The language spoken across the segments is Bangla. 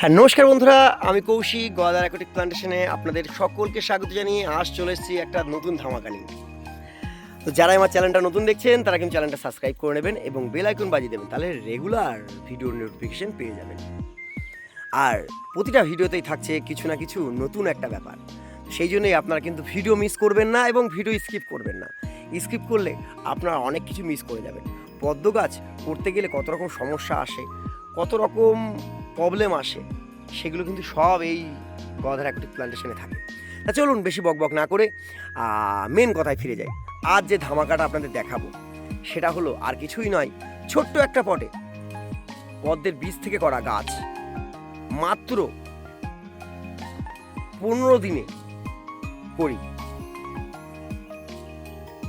হ্যাঁ নমস্কার বন্ধুরা, আমি কৌশিক গোয়াদার অ্যাকোটিক প্লান্টেশনে আপনাদের সকলকে স্বাগত জানিয়ে আজ চলে এসেছি একটা নতুন ধামাকা নিয়ে। তো যারা আমার চ্যানেলটা নতুন দেখছেন, তারা কিন্তু চ্যানেলটা সাবস্ক্রাইব করে নেবেন এবং বেল আইকন বাজিয়ে দেবেন, তাহলে রেগুলার ভিডিও নোটিফিকেশন পেয়ে যাবেন। আর প্রতিটা ভিডিওতেই থাকছে কিছু না কিছু নতুন একটা ব্যাপার। সেই জন্যই আপনারা কিন্তু ভিডিও মিস করবেন না এবং ভিডিও স্কিপ করবেন না। স্কিপ করলে আপনারা অনেক কিছু মিস করে যাবেন। পদ্ম গাছ করতে গেলে কত রকম সমস্যা আসে, কত রকম প্রবলেম আসে, সেগুলো কিন্তু সব এই গধার অ্যাকোটিক প্লান্টেশনে থাকে। তা চলুন বেশি বকবক না করে মেন কথায় ফিরে যাই। আজ যে ধামাকাটা আপনাদের দেখাবো, সেটা হলো আর কিছুই নয়, ছোট্ট একটা পটে। পদ্মের বীজ থেকে করা গাছ। মাত্র পনেরো দিনে করি।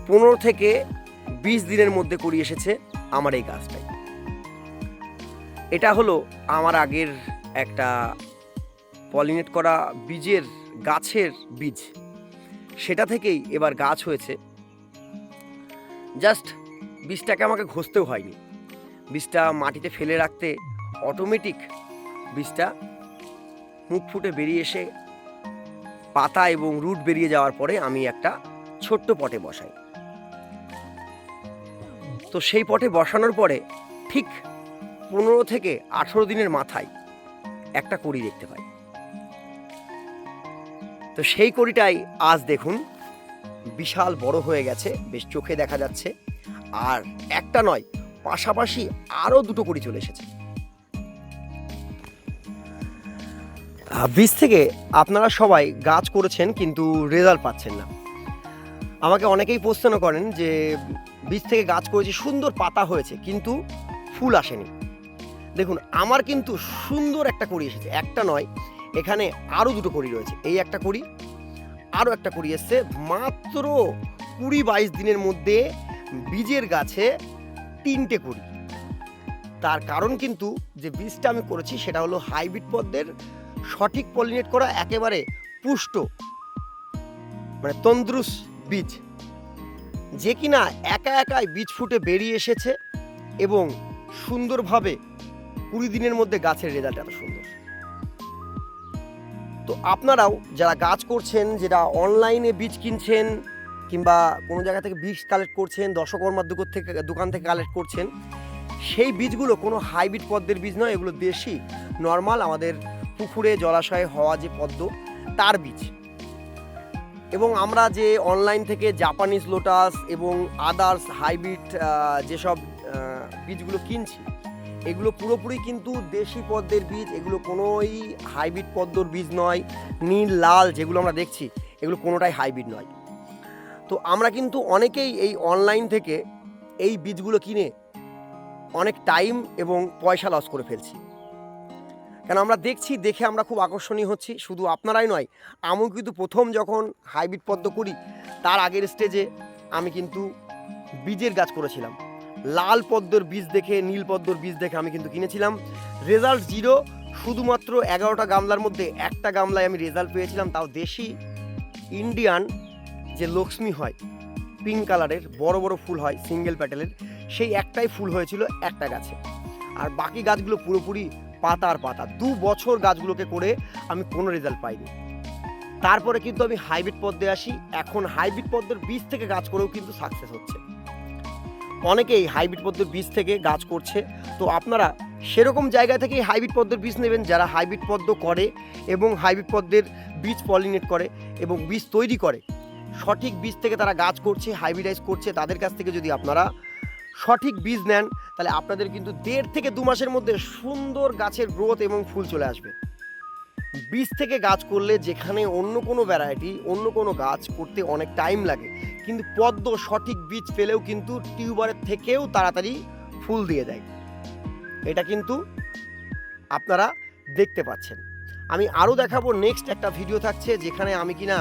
পনেরো থেকে বিশ দিনের মধ্যে করি এসেছে আমার এই গাছটাই। এটা হলো আমার আগের একটা পলিনেট করা বীজের গাছের বীজ। সেটা থেকেই এবার গাছ হয়েছে। জাস্ট বীজটাকে আমাকে ঘষতেও হয়নি। বীজটা মাটিতে ফেলে রাখতে অটোমেটিক বীজটা মুখ ফুটে বেরিয়ে এসে পাতা এবং রুট বেরিয়ে যাওয়ার পরে আমি একটা ছোট্ট পটে বসাই। তো সেই পটে বসানোর পরে ঠিক পনেরো থেকে আঠেরো দিনের মাথায় একটা কড়ি দেখতে পাই। তো সেই কড়িটাই আজ দেখুন বিশাল বড় হয়ে গেছে, বেশ চোখে দেখা যাচ্ছে। আর একটা নয়, পাশাপাশি আরও দুটো কড়ি চলে এসেছে। বীজ থেকে আপনারা সবাই গাছ করেছেন কিন্তু রেজাল্ট পাচ্ছেন না। আমাকে অনেকেই প্রশ্ন করেন যে, বীজ থেকে গাছ করেছি, সুন্দর পাতা হয়েছে, কিন্তু ফুল আসেনি। দেখুন, আমার কিন্তু সুন্দর একটা কড়ি এসেছে। একটা নয়, এখানে আরও দুটো কড়ি রয়েছে। এই একটা কড়ি আরও একটা কড়ি এসছে। মাত্র কুড়ি বাইশ দিনের মধ্যে বীজের গাছে তিনটে কড়ি। তার কারণ কিন্তু যে বীজটা আমি করেছি, সেটা হলো হাইব্রিড পদ্মের সঠিক পলিনেট করা, একেবারে পুষ্ট মানে তন্দ্রুস বীজ। যে কিনা একা একাই বীজ ফুটে বেরিয়ে এসেছে এবং সুন্দরভাবে কুড়ি দিনের মধ্যে গাছের রেজাল্ট এত সুন্দর। তো আপনারাও যারা গাছ করছেন, যেটা অনলাইনে বীজ কিনছেন, কিংবা কোনো জায়গা থেকে বীজ কালেক্ট করছেন দশকর্মার দোকান থেকে দোকান থেকে কালেক্ট করছেন, সেই বীজগুলো কোনো হাইব্রিড পদ্মের বীজ নয়, এগুলো দেশি নর্মাল আমাদের পুকুরে, জলাশয়ে হওয়া যে পদ্ম, তার বীজ। এবং আমরা যে অনলাইন থেকে জাপানিজ লোটাস এবং আদার্স হাইব্রিড যেসব বীজগুলো কিনছি এগুলো পুরোপুরি কিন্তু দেশি পদ্মের বীজ, এগুলো কোনোই হাইব্রিড পদ্মর বীজ নয়, নীল, লাল যেগুলো আমরা দেখছি, এগুলো কোনোটাই হাইব্রিড নয়। তো আমরা কিন্তু অনেকেই এই অনলাইন থেকে এই বীজগুলো কিনে অনেক টাইম এবং পয়সা লস করে ফেলছি। কেন আমরা দেখছি, দেখে আমরা খুব আকর্ষণীয় হচ্ছি, শুধু আপনারাই নয় আমি কিন্তু প্রথম যখন হাইব্রিড পদ্ম করি, তার আগের স্টেজে আমি কিন্তু বীজের গাছ করেছিলাম। লাল পদ্মর বীজ দেখে, নীল পদ্মর বীজ দেখে আমি কিন্তু কিনেছিলাম। রেজাল্ট জিরো শুধুমাত্র এগারোটা গামলার মধ্যে একটা গামলায় আমি রেজাল্ট পেয়েছিলাম। তাও দেশি ইন্ডিয়ান যে লক্ষ্মী হয় পিঙ্ক কালারের বড় বড় ফুল হয় সিঙ্গেল প্যাটেলের সেই একটাই ফুল হয়েছিল একটা গাছে। আর বাকি গাছগুলো পুরোপুরি পাতা আর পাতা। দু বছর গাছগুলোকে করে আমি কোনো রেজাল্ট পাইনি। তারপরে কিন্তু আমি হাইব্রিড পদ্মে আসি। এখন হাইব্রিড পদ্মের বীজ থেকে গাছ করেও কিন্তু সাকসেস হচ্ছে। অনেকেই হাইব্রিড পদ্মের বীজ থেকে গাছ করছে। তো আপনারা সেরকম জায়গা থেকেই হাইব্রিড পদ্মের বীজ নেবেন যারা হাইব্রিড পদ্ম করে এবং হাইব্রিড পদ্মের বীজ পলিনেট করে এবং বীজ তৈরি করে। সঠিক বীজ থেকে তারা গাছ করছে, হাইব্রিডাইজ করছে, তাদের কাছ থেকে যদি আপনারা সঠিক বীজ নেন, তাহলে আপনাদের কিন্তু দেড় থেকে দু মাসের মধ্যে সুন্দর গাছের গ্রোথ এবং ফুল চলে আসবে। বীজ থেকে গাছ করলে যেখানে অন্য কোনো ভ্যারাইটি অন্য কোনো গাছ করতে অনেক টাইম লাগে। কিন্তু পদ্ম সঠিক বীজ পেলেও কিন্তু টিউবারের থেকেও তাড়াতাড়ি ফুল দিয়ে দেয়। এটা কিন্তু আপনারা দেখতে পাচ্ছেন। আমি আরও দেখাবো নেক্সট একটা ভিডিও থাকছে যেখানে আমি কিনা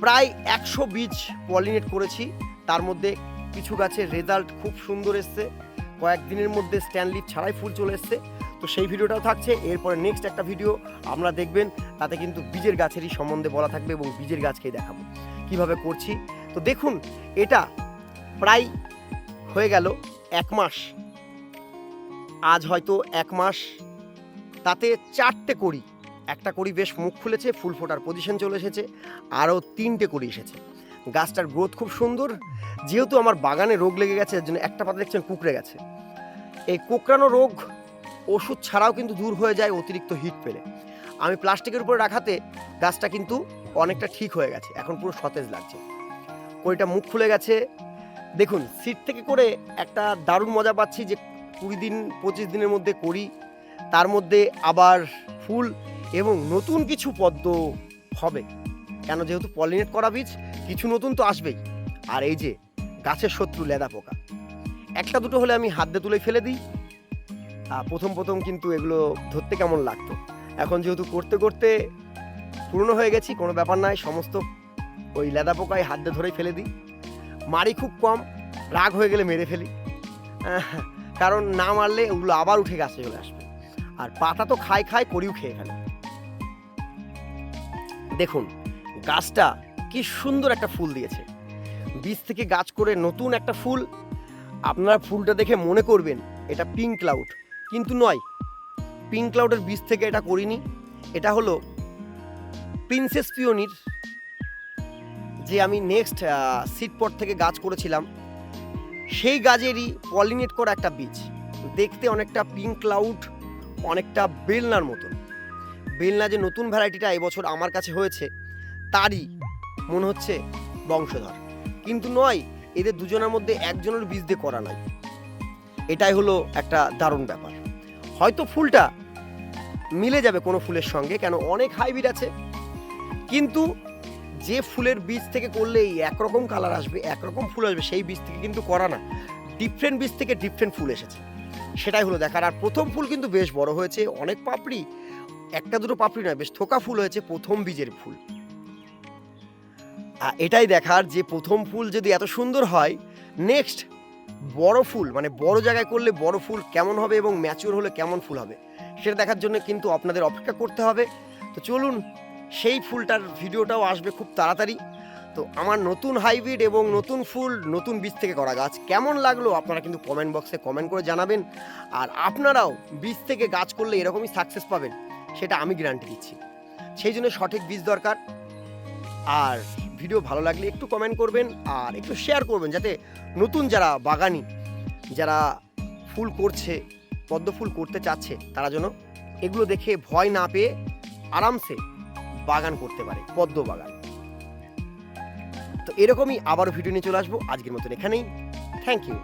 প্রায় একশো বীজ পলিনেট করেছি। তার মধ্যে কিছু গাছের রেজাল্ট খুব সুন্দর এসছে। কয়েকদিনের মধ্যে স্ট্যান্ডলিপ ছাড়াই ফুল চলে এসছে। তো সেই ভিডিওটাও থাকছে। এরপরে নেক্সট একটা ভিডিও আপনারা দেখবেন, তাতে কিন্তু বীজের গাছেরই সম্বন্ধে বলা থাকবে এবং বীজের গাছকেই দেখাবো। কীভাবে করছি? তো দেখুন, এটা প্রায় হয়ে গেল এক মাস। আজ হয়তো এক মাস, তাতে চারটে কড়ি। একটা কড়ি বেশ মুখ খুলেছে, ফুল ফোটার পজিশন চলে এসেছে, আরও তিনটে কড়ি এসেছে। গাছটার গ্রোথ খুব সুন্দর, যেহেতু আমার বাগানে রোগ লেগে গেছে, এর জন্য একটা পাতা দেখছেন কুকড়ে গেছে। এই কোকড়ানো রোগ ওষুধ ছাড়াও কিন্তু দূর হয়ে যায় অতিরিক্ত হিট পেলে। আমি প্লাস্টিকের উপরে রাখাতে গাছটা কিন্তু অনেকটা ঠিক হয়ে গেছে, এখন পুরো সতেজ লাগছে। কড়িটা মুখ খুলে গেছে। দেখুন সিট থেকে করে একটা দারুণ মজা পাচ্ছি যে কুড়ি দিন, পঁচিশ দিনের মধ্যে করি, তার মধ্যে আবার ফুল এবং নতুন কিছু পদ্ম হবে। কেন যেহেতু পলিনেট করা বীজ, কিছু নতুন তো আসবেই। আর এই যে গাছের শত্রু লেদা পোকা। একটা দুটো হলে আমি হাত দিয়ে তুলে ফেলে দিই। প্রথম প্রথম কিন্তু এগুলো ধরতে কেমন লাগতো? এখন যেহেতু করতে করতে পুরনো হয়ে গেছি, কোনো ব্যাপার নয় সমস্ত ওই লেদা পোকায় হাত দিয়ে ধরেই ফেলে দিই। মারি খুব কম, রাগ হয়ে গেলে মেরে ফেলি। কারণ না মারলে ওগুলো আবার উঠে গাছে চলে আসবে। আর পাতা তো খায় খায় করিও খেয়ে ফেলে। দেখুন, গাছটা কি সুন্দর একটা ফুল দিয়েছে। বীজ থেকে গাছ করে নতুন একটা ফুল। আপনারা ফুলটা দেখে মনে করবেন, এটা পিঙ্ক ক্লাউড কিন্তু নয়। পিঙ্ক ক্লাউডের বীজ থেকে এটা করিনি। এটা হলো প্রিন্সেস পিওনির যে আমি নেক্সট সিট পট থেকে গাছ করেছিলাম। সেই গাছেরই পলিনেট করা একটা বীজ। দেখতে অনেকটা পিঙ্ক ক্লাউড অনেকটা বেলনার মতন। বেলনা যে নতুন ভ্যারাইটিটা এবছর আমার কাছে হয়েছে, তারই মনে হচ্ছে বংশধর। কিন্তু নয়, এদের দুজনের মধ্যে একজনের বীজ দিয়ে করা নাই। এটাই হলো একটা দারুণ ব্যাপার। হয়তো ফুলটা মিলে যাবে কোনো ফুলের সঙ্গে, কেন অনেক হাইব্রিড আছে। কিন্তু যে ফুলের বীজ থেকে করলে এই একরকম কালার আসবে, একরকম ফুল আসবে, সেই বীজ থেকে কিন্তু করা না। ডিফারেন্ট বীজ থেকে ডিফারেন্ট ফুল এসেছে। সেটাই হলো দেখার। আর প্রথম ফুল কিন্তু বেশ বড় হয়েছে, অনেক পাপড়ি, একটা দুটো পাপড়ি নয়, বেশ থোকা ফুল হয়েছে প্রথম বীজের ফুল। এটাই দেখার যে প্রথম ফুল যদি এত সুন্দর হয়, নেক্সট বড় ফুল মানে বড় জায়গায় করলে বড় ফুল কেমন হবে এবং ম্যাচিওর হলে কেমন ফুল হবে, সেটা দেখার জন্য কিন্তু আপনাদের অপেক্ষা করতে হবে। তো চলুন, সেই ফুলটার ভিডিওটাও আসবে খুব তাড়াতাড়ি। তো আমার নতুন হাইব্রিড এবং নতুন ফুল, নতুন বীজ থেকে করা গাছ কেমন লাগল আপনারা কিন্তু কমেন্ট বক্সে কমেন্ট করে জানাবেন। আর আপনারাও বীজ থেকে গাছ করলে এরকমই সাকসেস পাবেন, সেটা আমি গ্যারান্টি দিচ্ছি। সেই জন্য সঠিক বীজ দরকার। আর ভিডিও ভালো লাগলে একটু কমেন্ট করবেন আর একটু শেয়ার করবেন যাতে নতুন যারা বাগানি, যারা ফুল করছে, পদ্ম ফুল করতে চাচ্ছে, তারা যেন এগুলো দেখে ভয় না পেয়ে আরামসে বাগান করতে পারে, পদ্ম বাগান। তো এরকমই আবারও ভিডিও নিয়ে চলে আসব। আজকের মতন এখানেই। Thank you